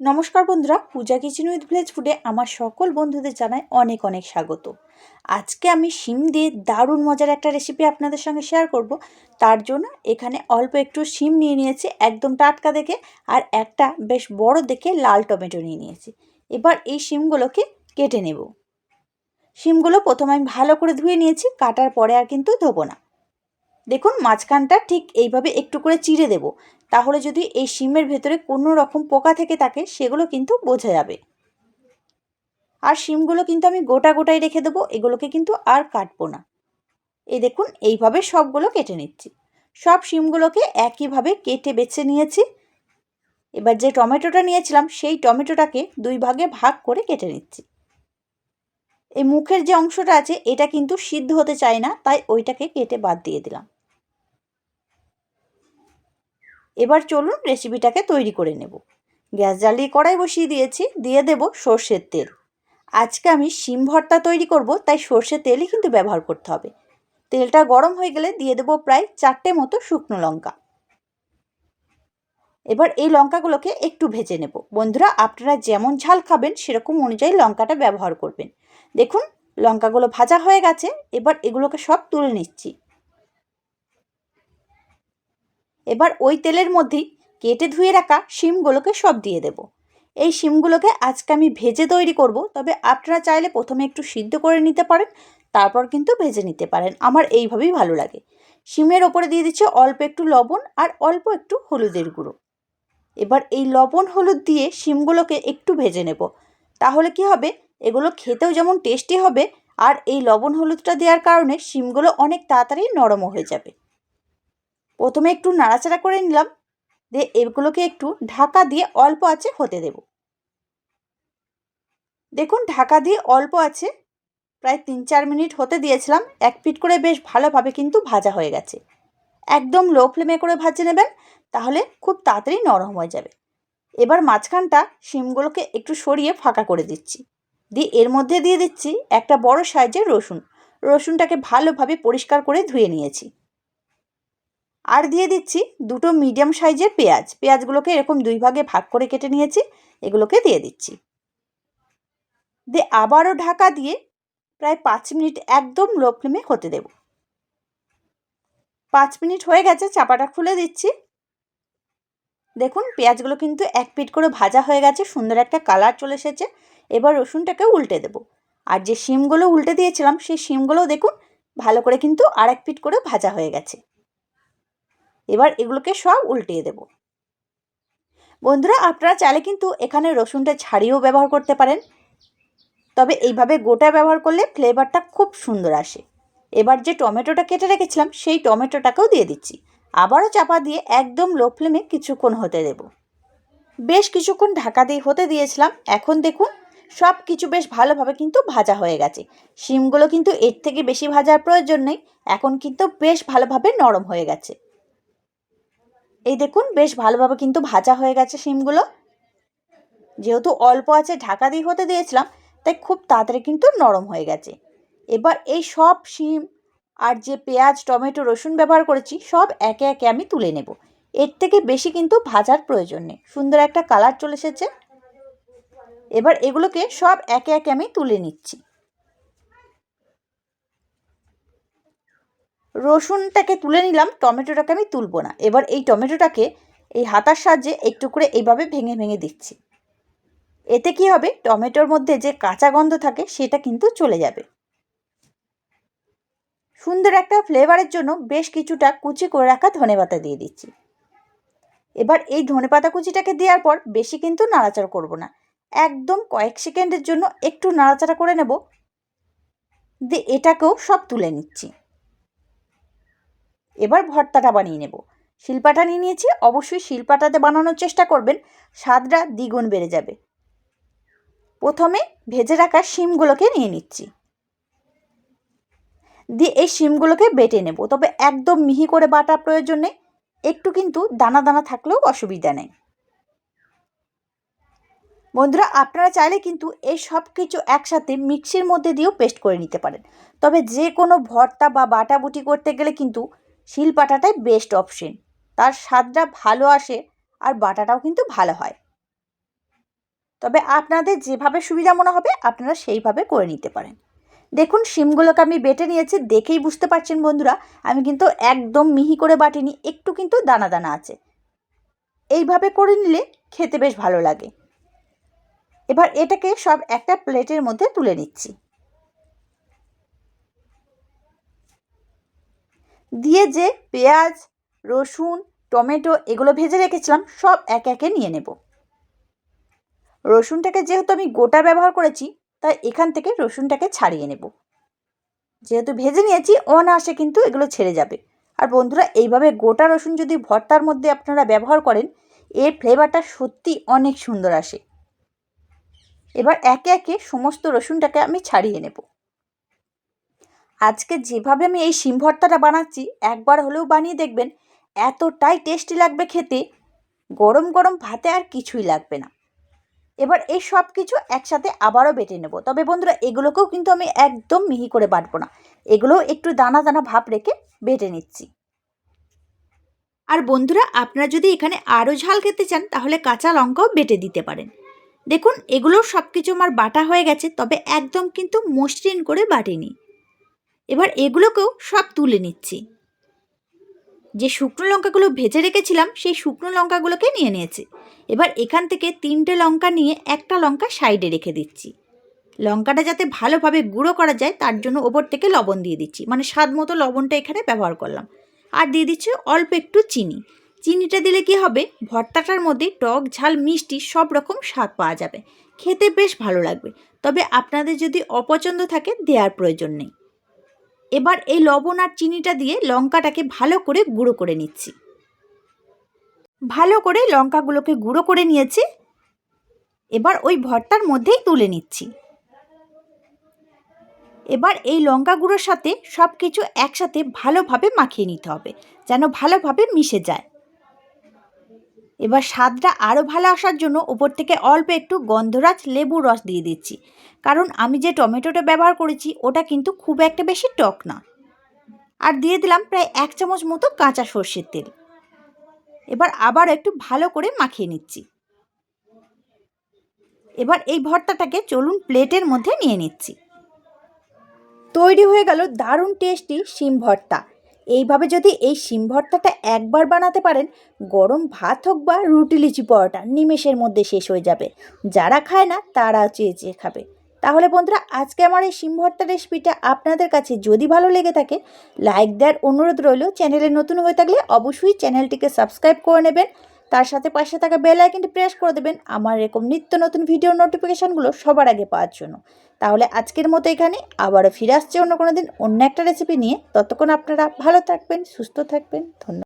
নমস্কার বন্ধুরা, পূজা kitchen with village ফুডে আমার সকল বন্ধুদের জানাই অনেক অনেক স্বাগত। আজকে আমি শিম দিয়ে দারুণ মজার একটা রেসিপি আপনাদের সঙ্গে শেয়ার করব। তার জন্য এখানে অল্প একটু শিম নিয়ে নিয়েছি, একদম টাটকা দেখে, আর একটা বেশ বড় দেখে লাল টমেটো নিয়ে নিয়েছি। এবার এই শিমগুলোকে কেটে নেব। শিমগুলো প্রথমে আমি ভালো করে ধুয়ে নিয়েছি, কাটার পরে আর কিন্তু ধোবো না। দেখুন, মাঝখানটা ঠিক এইভাবে একটু করে চিড়ে দেব। তাহলে যদি এই শিমের ভেতরে কোনো রকম পোকা থেকে থাকে, সেগুলো কিন্তু বোঝা যাবে। আর শিমগুলো কিন্তু আমি গোটা গোটাই রেখে দেবো, এগুলোকে কিন্তু আর কাটবো না। এই দেখুন, এইভাবে সবগুলো কেটে নিচ্ছি। সব শিমগুলোকে একইভাবে কেটে বেছে নিয়েছি। এবার যে টমেটোটা নিয়েছিলাম, সেই টমেটোটাকে দুই ভাগে ভাগ করে কেটে নিচ্ছি। এই মুখের যে অংশটা আছে, এটা কিন্তু সিদ্ধ হতে চায় না, তাই ওইটাকে কেটে বাদ দিয়ে দিলাম। এবার চলুন রেসিপিটাকে তৈরি করে নেব। গ্যাস জ্বালিয়ে কড়াই বসিয়ে দিয়েছি, দিয়ে দেব সর্ষের তেল। আজকে আমি শিম ভর্তা তৈরি করব, তাই সর্ষের তেলই কিন্তু ব্যবহার করতে হবে। তেলটা গরম হয়ে গেলে দিয়ে দেবো প্রায় চারটে মতো শুকনো লঙ্কা। এবার এই লঙ্কাগুলোকে একটু ভেজে নেব। বন্ধুরা, আপনারা যেমন ঝাল খাবেন, সেরকম অনুযায়ী লঙ্কাটা ব্যবহার করবেন। দেখুন, লঙ্কাগুলো ভাজা হয়ে গেছে, এবার এগুলোকে সব তুলে নিচ্ছি। এবার ওই তেলের মধ্যেই কেটে ধুয়ে রাখা শিমগুলোকে সব দিয়ে দেব। এই শিমগুলোকে আজকে আমি ভেজে তৈরি করব, তবে আপনারা চাইলে প্রথমে একটু সিদ্ধ করে নিতে পারেন, তারপর কিন্তু ভেজে নিতে পারেন। আমার এইভাবেই ভালো লাগে। শিমের ওপরে দিয়ে দিচ্ছে অল্প একটু লবণ আর অল্প একটু হলুদের গুঁড়ো। এবার এই লবণ হলুদ দিয়ে শিমগুলোকে একটু ভেজে নেব। তাহলে কি হবে? এগুলো খেতেও যেমন টেস্টি হবে, আর এই লবণ হলুদটা দেওয়ার কারণে শিমগুলো অনেক তাড়াতাড়ি নরমও হয়ে যাবে। প্রথমে একটু নাড়াচাড়া করে নিলাম, দিয়ে এগুলোকে একটু ঢাকা দিয়ে অল্প আছে হতে দেব। দেখুন, ঢাকা দিয়ে অল্প আছে, প্রায় তিন চার মিনিট হতে দিয়েছিলাম, এক পিট করে বেশ ভালোভাবে কিন্তু ভাজা হয়ে গেছে। একদম লো ফ্লেমে করে ভাজে নেবেন, তাহলে খুব তাড়াতাড়ি নরম হয়ে যাবে। এবার মাঝখানটা শিমগুলোকে একটু সরিয়ে ফাঁকা করে দিচ্ছি। দিয়ে এর মধ্যে দিয়ে দিচ্ছি একটা বড় সাইজের রসুন। রসুনটাকে ভালোভাবে পরিষ্কার করে ধুয়ে নিয়েছি। আর দিয়ে দিচ্ছি দুটো মিডিয়াম সাইজের পেঁয়াজ। পেঁয়াজগুলোকে এরকম দুই ভাগে ভাগ করে কেটে নিয়েছি, এগুলোকে দিয়ে দিচ্ছি। দিয়ে আবারও ঢাকা দিয়ে প্রায় পাঁচ মিনিট একদম লো ফ্লেমে হতে দেব। পাঁচ মিনিট হয়ে গেছে, চাপাটা খুলে দিচ্ছি। দেখুন, পেঁয়াজগুলো কিন্তু এক পিট করে ভাজা হয়ে গেছে, সুন্দর একটা কালার চলে এসেছে। এবার রসুনটাকে উল্টে দেব। আর যে শিমগুলো উল্টে দিয়েছিলাম, সেই শিমগুলোও দেখুন, ভালো করে কিন্তু আর এক পিট করে ভাজা হয়ে গেছে। এবার এগুলোকে সব উল্টিয়ে দেব। বন্ধুরা, আপনারা চাইলে কিন্তু এখানে রসুনটা ছাড়িয়েও ব্যবহার করতে পারেন। তবে এইভাবে গোটা ব্যবহার করলে ফ্লেভারটা খুব সুন্দর আসে। এবার যে টমেটোটা কেটে রেখেছিলাম, সেই টমেটোটাকেও দিয়ে দিচ্ছি। আবারও চাপা দিয়ে একদম লো ফ্লেমে কিছুক্ষণ হতে দেব। বেশ কিছুক্ষণ ঢাকা দিয়ে হতে দিয়েছিলাম। এখন দেখুন সব কিছু বেশ ভালোভাবে কিন্তু ভাজা হয়ে গেছে। শিমগুলো কিন্তু এর থেকে বেশি ভাজার প্রয়োজন নেই, এখন কিন্তু বেশ ভালোভাবে নরম হয়ে গেছে। এই দেখুন, বেশ ভালোভাবে কিন্তু ভাজা হয়ে গেছে শিমগুলো। যেহেতু অল্প আছে, ঢাকা দিয়ে হতে দিয়েছিলাম, তাই খুব তাড়াতাড়ি কিন্তু নরম হয়ে গেছে। এবার এই সব শিম আর যে পেঁয়াজ, টমেটো, রসুন ব্যবহার করেছি, সব একে একে আমি তুলে নেব। এর থেকে বেশি কিন্তু ভাজার প্রয়োজন নেই। সুন্দর একটা কালার চলে এসেছে। এবার এগুলোকে সব একে একে আমি তুলে নিচ্ছি। রসুনটাকে তুলে নিলাম, টমেটোটাকে আমি তুলবো না। এবার এই টমেটোটাকে এই হাতার সাহায্যে একটু করে এইভাবে ভেঙে ভেঙে দিচ্ছি। এতে কি হবে? টমেটোর মধ্যে যে কাঁচা গন্ধ থাকে সেটা কিন্তু চলে যাবে। সুন্দর একটা ফ্লেভারের জন্য বেশ কিছুটা কুচি করে রাখা ধনে পাতা দিয়ে দিচ্ছি। এবার এই ধনে পাতা কুচিটাকে দেওয়ার পর বেশি কিন্তু নাড়াচাড়া করব না। একদম কয়েক সেকেন্ডের জন্য একটু নাড়াচাড়া করে নেব। দিয়ে এটাকেও সব তুলে নিচ্ছি। এবার ভর্তাটা বানিয়ে নেব। শিলপাটা নিয়ে নিয়েছি, অবশ্যই শিলপাটাতে বানানোর চেষ্টা করবেন, স্বাদটা দ্বিগুণ বেড়ে যাবে। প্রথমে ভেজে রাখা শিমগুলোকে নিয়ে নিচ্ছি। দিয়ে এই শিমগুলোকে বেটে নেব, তবে একদম মিহি করে বাটা প্রয়োজন নেই। একটু কিন্তু দানা দানা থাকলেও অসুবিধা নেই। বন্ধুরা, আপনারা চাইলে কিন্তু এই সব কিছু একসাথে মিক্সির মধ্যে দিয়েও পেস্ট করে নিতে পারেন। তবে যে কোনো ভর্তা বা বাটাবুটি করতে গেলে কিন্তু শিল শিলপাটাটাই বেস্ট অপশন তার স্বাদটা ভালো আসে আর বাটাটাও কিন্তু ভালো হয়। তবে আপনাদের যেভাবে সুবিধা মনে হবে, আপনারা সেইভাবে করে নিতে পারেন। দেখুন, শিমগুলোকে আমি বেটে নিয়েছি, দেখেই বুঝতে পারছেন বন্ধুরা, আমি কিন্তু একদম মিহি করে বাটিনি, একটু কিন্তু দানা দানা আছে। এইভাবে করে নিলে খেতে বেশ ভালো লাগে। এবার এটাকে সব একটা প্লেটের মধ্যে তুলে নিচ্ছি। দিয়ে যে পেঁয়াজ, রসুন, টমেটো এগুলো ভেজে রেখেছিলাম, সব এক একে নিয়ে নেব। রসুনটাকে যেহেতু আমি গোটা ব্যবহার করেছি, তাই এখান থেকে রসুনটাকে ছাড়িয়ে নেব। যেহেতু ভেজে নিয়েছি, অনায়াসে কিন্তু এগুলো ছেড়ে যাবে। আর বন্ধুরা, এইভাবে গোটা রসুন যদি ভর্তার মধ্যে আপনারা ব্যবহার করেন, এর ফ্লেভারটা সত্যি অনেক সুন্দর আসে। এবার একে একে সমস্ত রসুনটাকে আমি ছাড়িয়ে নেব। আজকে যেভাবে আমি এই শিম ভর্তাটা বানাচ্ছি, একবার হলেও বানিয়ে দেখবেন এতটাই টেস্টি লাগবে খেতে। গরম গরম ভাতে আর কিছুই লাগবে না। এবার এই সব কিছু একসাথে আবারও বেটে নেব। তবে বন্ধুরা, এগুলোকেও কিন্তু আমি একদম মিহি করে বাটবো না। এগুলোও একটু দানা দানা ভাব রেখে বেটে নিচ্ছি। আর বন্ধুরা, আপনারা যদি এখানে আরও ঝাল খেতে চান, তাহলে কাঁচা লঙ্কাও বেটে দিতে পারেন। দেখুন এগুলোও সব কিছু আমার বাটা হয়ে গেছে, তবে একদম কিন্তু মসৃণ করে বাটিনি। এবার এগুলোকেও সব তুলে নিচ্ছি। যে শুকনো লঙ্কাগুলো ভেজে রেখেছিলাম, সেই শুকনো লঙ্কাগুলোকে নিয়ে নিয়েছি। এবার এখান থেকে তিনটে লঙ্কা নিয়ে একটা লঙ্কা সাইডে রেখে দিচ্ছি। লঙ্কাটা যাতে ভালোভাবে গুঁড়ো করা যায়, তার জন্য ওপর থেকে লবণ দিয়ে দিচ্ছি। মানে স্বাদ মতো লবণটা এখানে ব্যবহার করলাম। আর দিয়ে দিচ্ছি অল্প একটু চিনি। চিনিটা দিলে কি হবে? ভর্তাটার মধ্যে টক, ঝাল, মিষ্টি সব রকম স্বাদ পাওয়া যাবে। খেতে বেশ ভালো লাগবে। তবে আপনাদের যদি অপছন্দ থাকে দেওয়ার প্রয়োজন নেই। এবার এই লবণ আর চিনিটা দিয়ে লঙ্কাটাকে ভালো করে গুঁড়ো করে নিচ্ছি। ভালো করে লঙ্কাগুলোকে গুঁড়ো করে নিয়েছি। এবার ওই ভর্তার মধ্যেই তুলে নিচ্ছি। এবার এই লঙ্কা গুঁড়োর সাথে সব কিছু একসাথে ভালোভাবে মাখিয়ে নিতে হবে, যেন ভালোভাবে মিশে যায়। এবার স্বাদটা আরও ভালো আসার জন্য ওপর থেকে অল্প একটু গন্ধরাজ লেবুর রস দিয়ে দিচ্ছি। কারণ আমি যে টমেটোটা ব্যবহার করেছি, ওটা কিন্তু খুব একটা বেশি টক না। আর দিয়ে দিলাম প্রায় এক চামচ মতো কাঁচা সর্ষের তেল। এবার আবার একটু ভালো করে মাখিয়ে নিচ্ছি। এবার এই ভর্তাটাকে চলুন প্লেটের মধ্যে নিয়ে নিচ্ছি। তৈরি হয়ে গেল দারুণ টেস্টি শিম ভর্তা। এইভাবে যদি এই শিম ভর্তাটা একবার বানাতে পারেন, গরম ভাত হোক বা রুটি লিচি পরোটা, নিমেষের মধ্যে শেষ হয়ে যাবে। যারা খায় না তারা চেয়ে চেয়ে খাবে। তাহলে বন্ধুরা, আজকে আমার এই শিম ভর্তা রেসিপিটা আপনাদের কাছে যদি ভালো লেগে থাকে, লাইক দেওয়ার অনুরোধ রইল। চ্যানেলে নতুন হয়ে থাকলে অবশ্যই চ্যানেলটিকে সাবস্ক্রাইব করে নেবেন। তার সাথে পাশে থাকা বেল আইকনটি প্রেস করে দেবেন। আমার এরকম নিত্য নতুন ভিডিও নোটিফিকেশানগুলো সবার আগে পাওয়ার জন্য। তাহলে আজকের মতো এখানে। আবারও ফিরে আসছে অন্য কোনো দিন অন্য একটা রেসিপি নিয়ে। ততক্ষণ আপনারা ভালো থাকবেন, সুস্থ থাকবেন। ধন্যবাদ।